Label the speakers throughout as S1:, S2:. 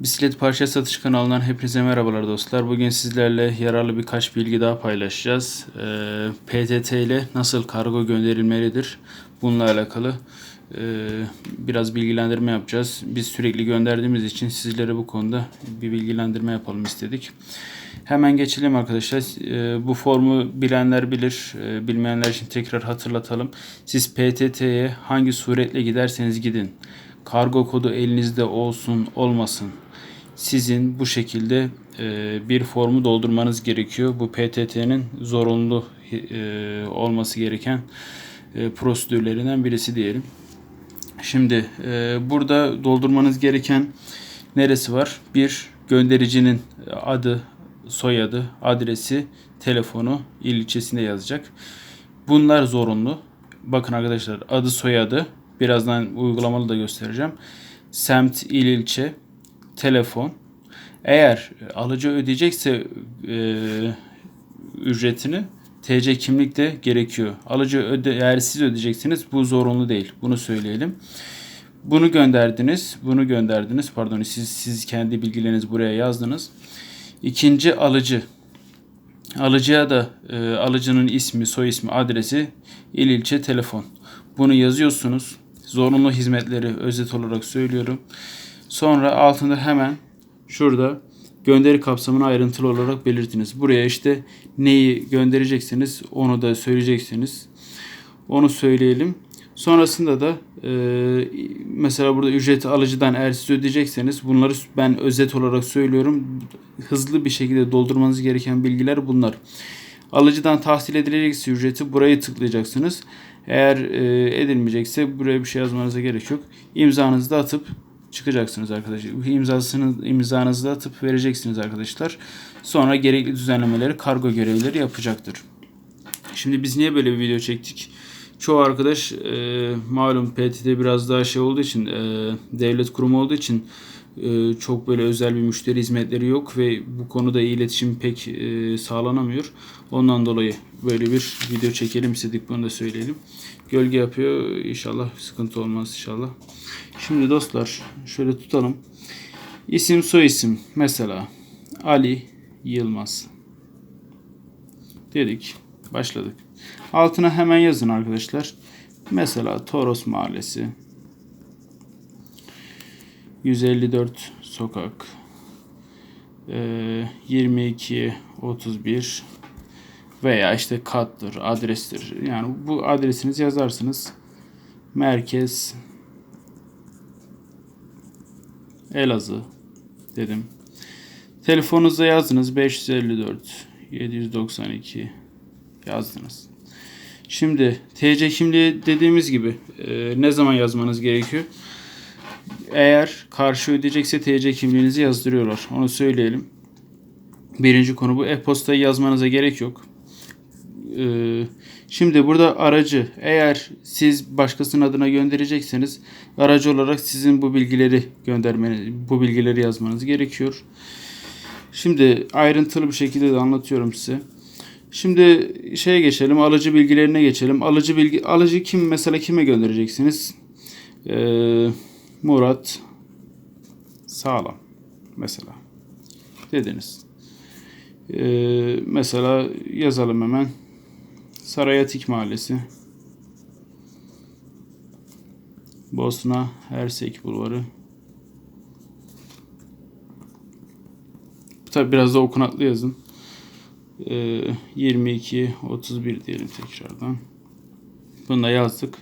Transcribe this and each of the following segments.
S1: Bisiklet parça satış kanalından hepinize merhabalar dostlar. Bugün sizlerle yararlı birkaç bilgi daha paylaşacağız. Ee, PTT ile nasıl kargo gönderilmelidir? Bununla alakalı e, biraz bilgilendirme yapacağız. Biz sürekli gönderdiğimiz için sizlere bu konuda bir bilgilendirme yapalım istedik. Hemen geçelim arkadaşlar. Ee, bu formu bilenler bilir, Ee, bilmeyenler için tekrar hatırlatalım. Siz PTT'ye hangi suretle giderseniz gidin. Kargo kodu elinizde olsun olmasın. Sizin bu şekilde e, bir formu doldurmanız gerekiyor. Bu PTT'nin zorunlu e, olması gereken e, prosedürlerinden birisi diyelim. Şimdi burada doldurmanız gereken neresi var? Bir göndericinin adı, soyadı, adresi, telefonu, il ilçesinde yazacak. Bunlar zorunlu. Bakın arkadaşlar adı soyadı birazdan uygulamalı da göstereceğim. Semt, il ilçe, telefon. Eğer alıcı ödeyecekse e, ücretini TC kimlik de gerekiyor. Alıcı öde, eğer siz ödeyeceksiniz bu zorunlu değil. Bunu söyleyelim. Bunu gönderdiniz. Bunu gönderdiniz. Pardon siz siz kendi bilgilerinizi buraya yazdınız. İkinci alıcı. Alıcıya da e, alıcının ismi, soy ismi, adresi, il ilçe, telefon. Bunu yazıyorsunuz. Zorunlu hizmetleri özet olarak söylüyorum. Sonra altında hemen şurada gönderi kapsamını ayrıntılı olarak belirtiniz. Buraya işte neyi göndereceksiniz onu da söyleyeceksiniz. Onu söyleyelim. Sonrasında da e, mesela burada ücreti alıcıdan eğer siz ödeyecekseniz bunları ben özet olarak söylüyorum. Hızlı bir şekilde doldurmanız gereken bilgiler bunlar. Alıcıdan tahsil edilecekse ücreti burayı tıklayacaksınız. Eğer e, edilmeyecekse buraya bir şey yazmanıza gerek yok. İmzanızı da atıp çıkacaksınız arkadaşlar. İmzasını, imzanızı atıp vereceksiniz arkadaşlar. Sonra gerekli düzenlemeleri kargo görevlileri yapacaktır. Şimdi biz niye böyle bir video çektik? Çoğu arkadaş e, malum PTT biraz daha şey olduğu için e, devlet kurumu olduğu için çok böyle özel bir müşteri hizmetleri yok ve bu konuda iletişim pek e, sağlanamıyor. Ondan dolayı böyle bir video çekelim istedik bunu da söyleyelim. Gölge yapıyor inşallah sıkıntı olmaz inşallah. Şimdi dostlar şöyle tutalım. İsim soy isim mesela Ali Yılmaz dedik başladık. Altına hemen yazın arkadaşlar. Mesela Toros Mahallesi 154 sokak 22 31 veya işte kattır, adrestir. Yani bu adresinizi yazarsınız. Merkez Elazığ dedim. Telefonunuza yazdınız 554 792 yazdınız. Şimdi TC kimliği dediğimiz gibi e, ne zaman yazmanız gerekiyor? Eğer karşı ödeyecekse TC kimliğinizi yazdırıyorlar. Onu söyleyelim. Birinci konu bu. E-postayı yazmanıza gerek yok. Ee, şimdi burada aracı eğer siz başkasının adına gönderecekseniz aracı olarak sizin bu bilgileri göndermeniz, bu bilgileri yazmanız gerekiyor. Şimdi ayrıntılı bir şekilde de anlatıyorum size. Şimdi şeye geçelim, alıcı bilgilerine geçelim. Alıcı bilgi alıcı kim mesela kime göndereceksiniz? Ee, Murat Sağlam mesela dediniz. Ee, mesela yazalım hemen. Sarayatik Mahallesi. Bosna Hersek Bulvarı. Tabi biraz da okunaklı yazın. Ee, 22 31 diyelim tekrardan. Bunu da yazdık.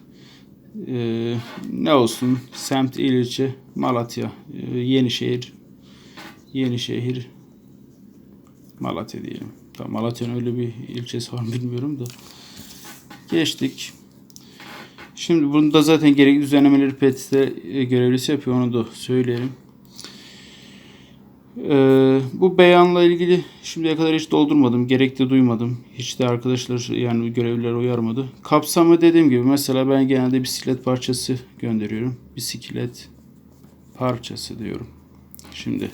S1: Ee, ne olsun? Semt, il, ilçe, Malatya, ee, Yenişehir, Yenişehir, Malatya diyelim. Tamam, Malatya'nın öyle bir ilçesi var bilmiyorum da. Geçtik. Şimdi bunda zaten gerekli düzenlemeleri PTT görevlisi yapıyor. Onu da söyleyelim. Ee, bu beyanla ilgili şimdiye kadar hiç doldurmadım. Gerek de duymadım. Hiç de arkadaşlar yani görevliler uyarmadı. Kapsamı dediğim gibi mesela ben genelde bisiklet parçası gönderiyorum. Bisiklet parçası diyorum. Şimdi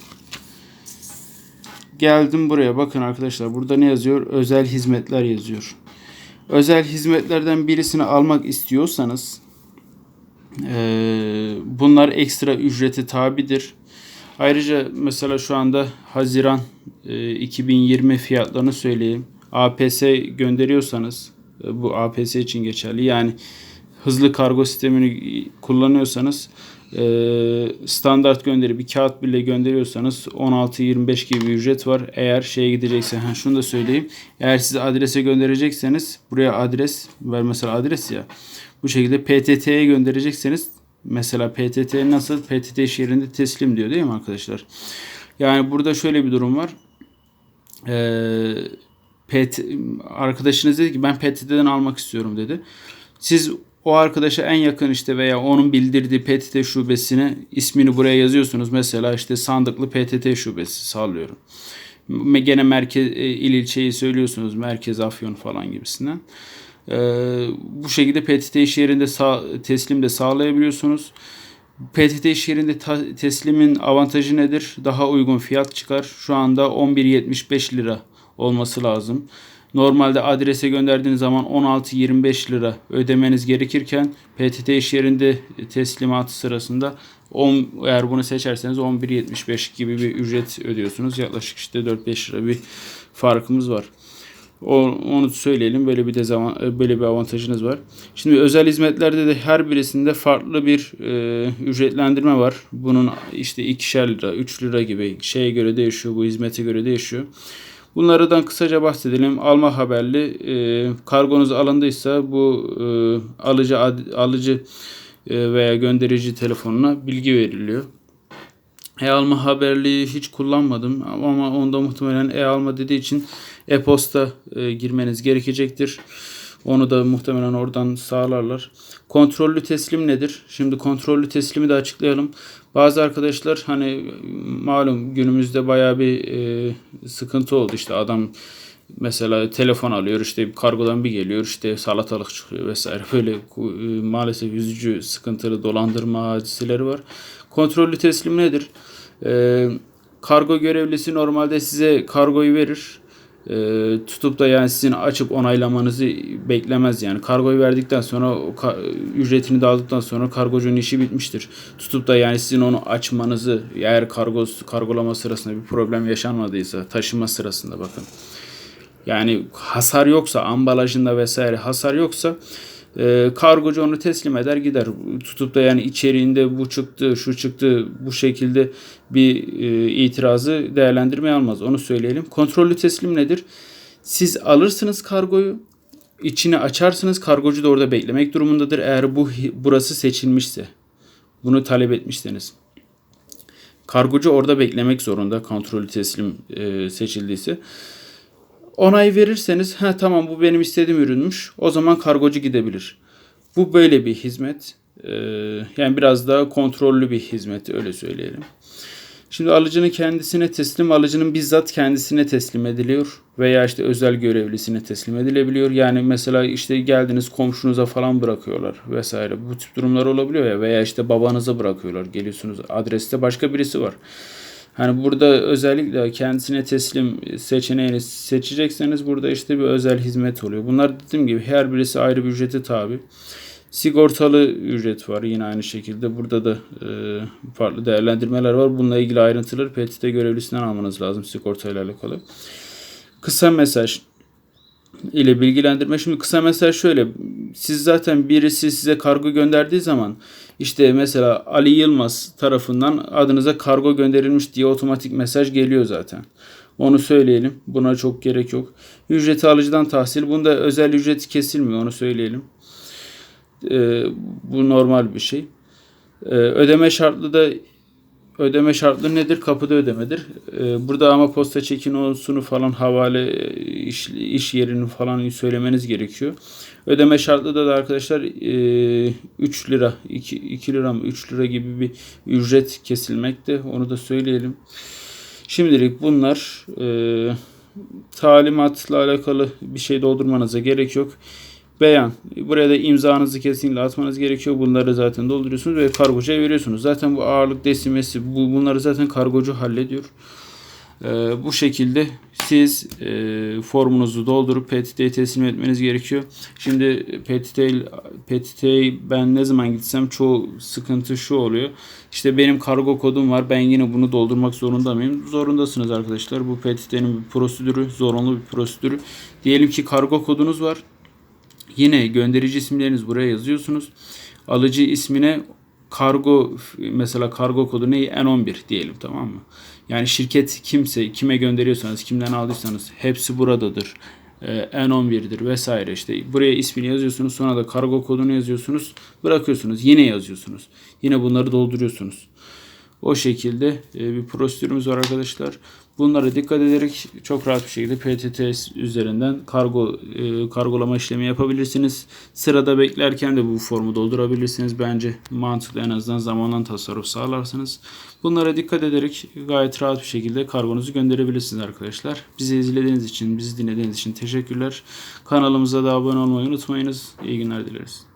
S1: geldim buraya. Bakın arkadaşlar burada ne yazıyor? Özel hizmetler yazıyor. Özel hizmetlerden birisini almak istiyorsanız e, bunlar ekstra ücreti tabidir. Ayrıca mesela şu anda Haziran e, 2020 fiyatlarını söyleyeyim. APS gönderiyorsanız e, bu APS için geçerli. Yani hızlı kargo sistemini kullanıyorsanız e, standart gönderi bir kağıt bile gönderiyorsanız 16-25 gibi bir ücret var. Eğer şeye gidecekse ha şunu da söyleyeyim. Eğer siz adrese gönderecekseniz buraya adres ver mesela adres ya. Bu şekilde PTT'ye gönderecekseniz mesela PTT nasıl PTT iş yerinde teslim diyor değil mi arkadaşlar? Yani burada şöyle bir durum var. Ee, PT, arkadaşınız dedi ki ben PTT'den almak istiyorum dedi. Siz o arkadaşa en yakın işte veya onun bildirdiği PTT şubesine ismini buraya yazıyorsunuz. Mesela işte sandıklı PTT şubesi sallıyorum. Gene merkez e, il ilçeyi söylüyorsunuz. Merkez Afyon falan gibisinden. Ee, bu şekilde PTT iş yerinde sağ, teslim de sağlayabiliyorsunuz. PTT iş yerinde ta- teslimin avantajı nedir? Daha uygun fiyat çıkar. Şu anda 11.75 lira olması lazım. Normalde adrese gönderdiğiniz zaman 16-25 lira ödemeniz gerekirken PTT iş yerinde teslimatı sırasında 10, eğer bunu seçerseniz 11.75 gibi bir ücret ödüyorsunuz. Yaklaşık işte 4-5 lira bir farkımız var. Onu söyleyelim. Böyle bir dezavan, böyle bir avantajınız var. Şimdi özel hizmetlerde de her birisinde farklı bir e, ücretlendirme var. Bunun işte ikişer lira, 3 lira gibi şeye göre değişiyor. Bu hizmete göre değişiyor. Bunlardan kısaca bahsedelim. Alma haberli e, kargonuz alındıysa bu e, alıcı ad, alıcı e, veya gönderici telefonuna bilgi veriliyor. E-alma haberliği hiç kullanmadım ama onda muhtemelen e-alma dediği için e-posta e, girmeniz gerekecektir. Onu da muhtemelen oradan sağlarlar. Kontrollü teslim nedir? Şimdi kontrollü teslimi de açıklayalım. Bazı arkadaşlar hani malum günümüzde bayağı bir e, sıkıntı oldu. İşte adam mesela telefon alıyor işte kargodan bir geliyor işte salatalık çıkıyor vesaire. Böyle e, maalesef yüzücü sıkıntılı dolandırma hadiseleri var. Kontrollü teslim nedir? E, kargo görevlisi normalde size kargoyu verir e, tutup da yani sizin açıp onaylamanızı beklemez yani. Kargoyu verdikten sonra ücretini de aldıktan sonra kargocunun işi bitmiştir. Tutup da yani sizin onu açmanızı eğer kargo kargolama sırasında bir problem yaşanmadıysa taşıma sırasında bakın. Yani hasar yoksa ambalajında vesaire hasar yoksa e, kargocu onu teslim eder gider. Tutup da yani içeriğinde bu çıktı, şu çıktı bu şekilde bir e, itirazı değerlendirmeye almaz. Onu söyleyelim. Kontrollü teslim nedir? Siz alırsınız kargoyu, içini açarsınız. Kargocu da orada beklemek durumundadır. Eğer bu burası seçilmişse, bunu talep etmişseniz. Kargocu orada beklemek zorunda kontrollü teslim e, seçildiyse. Onay verirseniz ha tamam bu benim istediğim ürünmüş. O zaman kargocu gidebilir. Bu böyle bir hizmet. Ee, yani biraz daha kontrollü bir hizmet öyle söyleyelim. Şimdi alıcının kendisine teslim, alıcının bizzat kendisine teslim ediliyor veya işte özel görevlisine teslim edilebiliyor. Yani mesela işte geldiniz komşunuza falan bırakıyorlar vesaire. Bu tip durumlar olabiliyor ya veya işte babanıza bırakıyorlar. Geliyorsunuz adreste başka birisi var. Hani burada özellikle kendisine teslim seçeneğini seçecekseniz burada işte bir özel hizmet oluyor. Bunlar dediğim gibi her birisi ayrı bir ücrete tabi. Sigortalı ücret var yine aynı şekilde. Burada da e, farklı değerlendirmeler var. Bununla ilgili ayrıntıları PTT görevlisinden almanız lazım sigortayla alakalı. Kısa mesaj ile bilgilendirme. Şimdi kısa mesaj şöyle. Siz zaten birisi size kargo gönderdiği zaman işte mesela Ali Yılmaz tarafından adınıza kargo gönderilmiş diye otomatik mesaj geliyor zaten. Onu söyleyelim. Buna çok gerek yok. Ücreti alıcıdan tahsil. Bunda özel ücreti kesilmiyor. Onu söyleyelim. Ee, bu normal bir şey. Ee, ödeme şartlı da ödeme şartlı nedir? Kapıda ödemedir. Ee, burada ama posta çekin olsunu falan havale iş, iş yerini falan söylemeniz gerekiyor. Ödeme şartlı da, da arkadaşlar e, 3 lira 2, 2 lira mı 3 lira gibi bir ücret kesilmekte. Onu da söyleyelim. Şimdilik bunlar e, talimatla alakalı bir şey doldurmanıza gerek yok. Beyan. Buraya da imzanızı kesinlikle atmanız gerekiyor. Bunları zaten dolduruyorsunuz ve kargocuya veriyorsunuz. Zaten bu ağırlık desimesi bu, bunları zaten kargocu hallediyor. Ee, bu şekilde siz e, formunuzu doldurup PTT'ye teslim etmeniz gerekiyor. Şimdi PTT, PTT ben ne zaman gitsem çoğu sıkıntı şu oluyor. İşte benim kargo kodum var. Ben yine bunu doldurmak zorunda mıyım? Zorundasınız arkadaşlar. Bu PTT'nin bir prosedürü, zorunlu bir prosedürü. Diyelim ki kargo kodunuz var. Yine gönderici isimleriniz buraya yazıyorsunuz. Alıcı ismine kargo mesela kargo kodu ne? N11 diyelim tamam mı? Yani şirket kimse kime gönderiyorsanız kimden aldıysanız hepsi buradadır. Ee, N11'dir vesaire işte buraya ismini yazıyorsunuz sonra da kargo kodunu yazıyorsunuz bırakıyorsunuz yine yazıyorsunuz yine bunları dolduruyorsunuz o şekilde e, bir prosedürümüz var arkadaşlar. Bunlara dikkat ederek çok rahat bir şekilde PTT üzerinden kargo e, kargolama işlemi yapabilirsiniz. Sırada beklerken de bu formu doldurabilirsiniz. Bence mantıklı en azından zamandan tasarruf sağlarsınız. Bunlara dikkat ederek gayet rahat bir şekilde kargonuzu gönderebilirsiniz arkadaşlar. Bizi izlediğiniz için, bizi dinlediğiniz için teşekkürler. Kanalımıza da abone olmayı unutmayınız. İyi günler dileriz.